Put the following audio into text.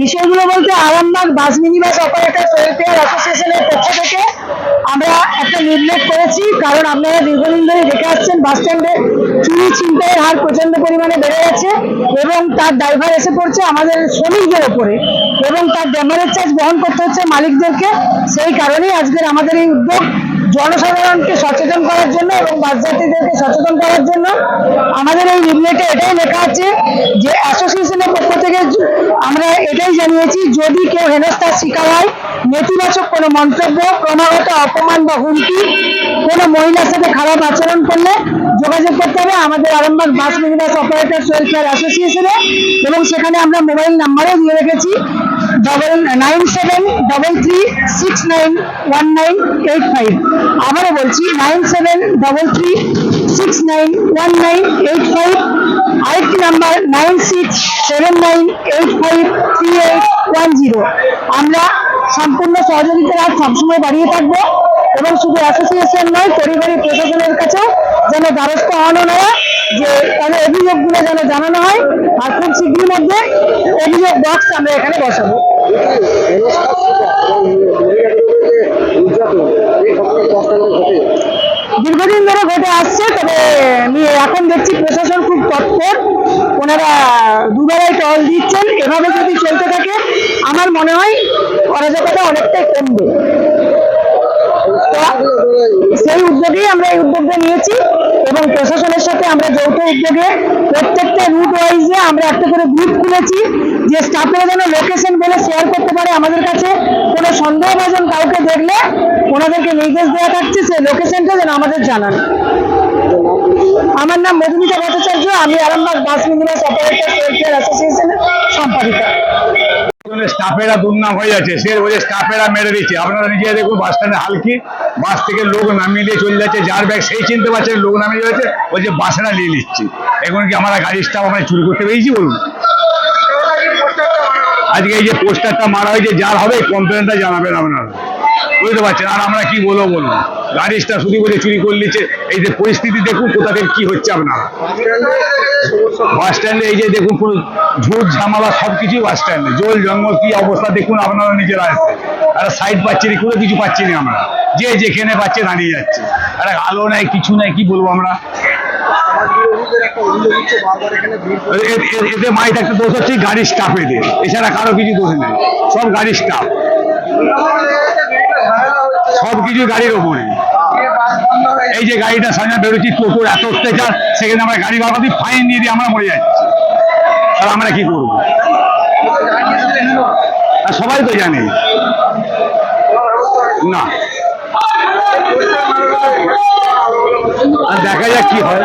বিষয়গুলো বলতে Arambagh bus minibus operator welfare অ্যাসোসিয়েশনের পক্ষ থেকে আমরা একটা নির্লেখ করেছি, কারণ আপনারা দীর্ঘদিন ধরে দেখে আসছেন বাস স্ট্যান্ডে চুরি চিন্তায়ের হার প্রচণ্ড পরিমাণে বেড়ে গেছে এবং তার ড্রাইভার এসে পড়ছে আমাদের শ্রমিকদের ওপরে এবং তার ড্যামারেজ চার্জ বহন করতে হচ্ছে মালিকদেরকে। সেই কারণেই আজকের আমাদের এই উদ্যোগ জনসাধারণকে সচেতন করার জন্য এবং বাস যাত্রীদেরকে সচেতন করার জন্য আমাদের এই লিফলেটে এটাই লেখা আছে যে অ্যাসোসিয়েশনের পক্ষ থেকে আমরা এটাই জানিয়েছি, যদি কেউ হেনস্থার শিকার হয়, নেতিবাচক কোনো মন্তব্য, ক্রমাগত অপমান বা হুমকি কোনো মহিলার সাথে খারাপ আচরণ করলে যোগাযোগ করতে হবে আমাদের Arambagh bus minibus operator welfare অ্যাসোসিয়েশনে এবং সেখানে আমরা মোবাইল নাম্বারও দিয়ে রেখেছি। Double nine seven double three six nine one nine eight five আবারও বলছি nine seven double three six nine one nine eight five আরেকটি number nine six seven nine eight five three eight one zero আমরা সম্পূর্ণ সহযোগিতার হাত সবসময় বাড়িয়ে থাকব এবং শুধু অ্যাসোসিয়েশন নয়, পরিবারের প্রশাসনের কাছেও যেন দ্বারস্থ হওয়ানো নয় যে তাদের অভিযোগগুলো যেন জানানো হয়। আর খুব শীঘ্রই মধ্যে অভিযোগ বক্স আমরা এখানে বসাবো। দীর্ঘদিন ধরে ঘটে আসছে, তবে আমি এখন দেখছি প্রশাসন খুব তৎপর। ওনারা দুবেলায় টল দিচ্ছেন। এভাবে যদি চলতে থাকে, আমার মনে হয় অরাজকতা অনেকটাই কমবে। সেই উদ্যোগেই আমরা এই উদ্যোগটা নিয়েছি এবং প্রশাসনের সাথে আমরা যৌথ উদ্যোগে প্রত্যেকটা আমরা একটা করে গ্রুপ খুলেছি যে স্টাফেরা যেন লোকেশন বলে শেয়ার করতে পারে আমাদের কাছে। কোনো সন্দেহভাজন কাউকে দেখলে ওনাদেরকে নির্দেশ দেওয়া থাকছে, সেই লোকেশনটা যেন আমাদের জানান। আমার নাম মধুমিতা ভট্টাচার্য, আমি Arambagh bus minibus operator welfare অ্যাসোসিয়েশনের সম্পাদিকা। স্টাফেরা দুর্নাম হয়ে যাচ্ছে। সে বলে স্টাফেরা মেরে দিচ্ছে। আপনারা নিজে দেখুন বাস স্ট্যান্ডে হালকি বাস থেকে লোক নামিয়ে দিয়ে চলে যাচ্ছে। যার ব্যাগ সেই চিনতে পারছে লোক নামিয়ে যাচ্ছে, বলছে বাসেরা নিয়ে নিচ্ছি। এখন কি আমরা গাড়ির স্টাফ আমরা চুরি করতে পেরেছি বলুন? আজকে এই যে পোস্টারটা মারা হয়েছে, যার হবে কমপ্লেনটা জানাবেন আপনারা। বুঝতে পারছেন? আর আমরা কি বলব বলুন? গাড়ির স্টাফ শুধু বলে চুরি করে এই যে পরিস্থিতি দেখুন, কোথা থেকে কি হচ্ছে আপনারা? বাস স্ট্যান্ডে এই যে দেখুন পুরো ঝুট ঝামেলা সব কিছুই বাস স্ট্যান্ডে জল, জঙ্গল, কি অবস্থা দেখুন আপনারা নিজেরা আসছে আর সাইড পাচ্ছি না, কোনো কিছু পাচ্ছি না আমরা। যে যেখানে পাচ্ছে দাঁড়িয়ে যাচ্ছে। আর আলো নাই, কিছু নাই, কি বলব আমরা? এতে মাইট একটা দোষ হচ্ছে গাড়ির স্টাফ এদের। এছাড়া কারও কিছু দোষ নেই। সব গাড়ির স্টাফ কিছু গাড়ির ওপরে। এই যে গাড়িটা সামনে বেরোচ্ছি, টোটোর এত অত্যাচার, সেখানে আমরা গাড়ি ভাড়া দিই ফাইন দিয়ে দিই আমরা মরে যাচ্ছি। আর আমরা কি করব? সবাই তো জানে। না। আর দেখা যাক কি হয়।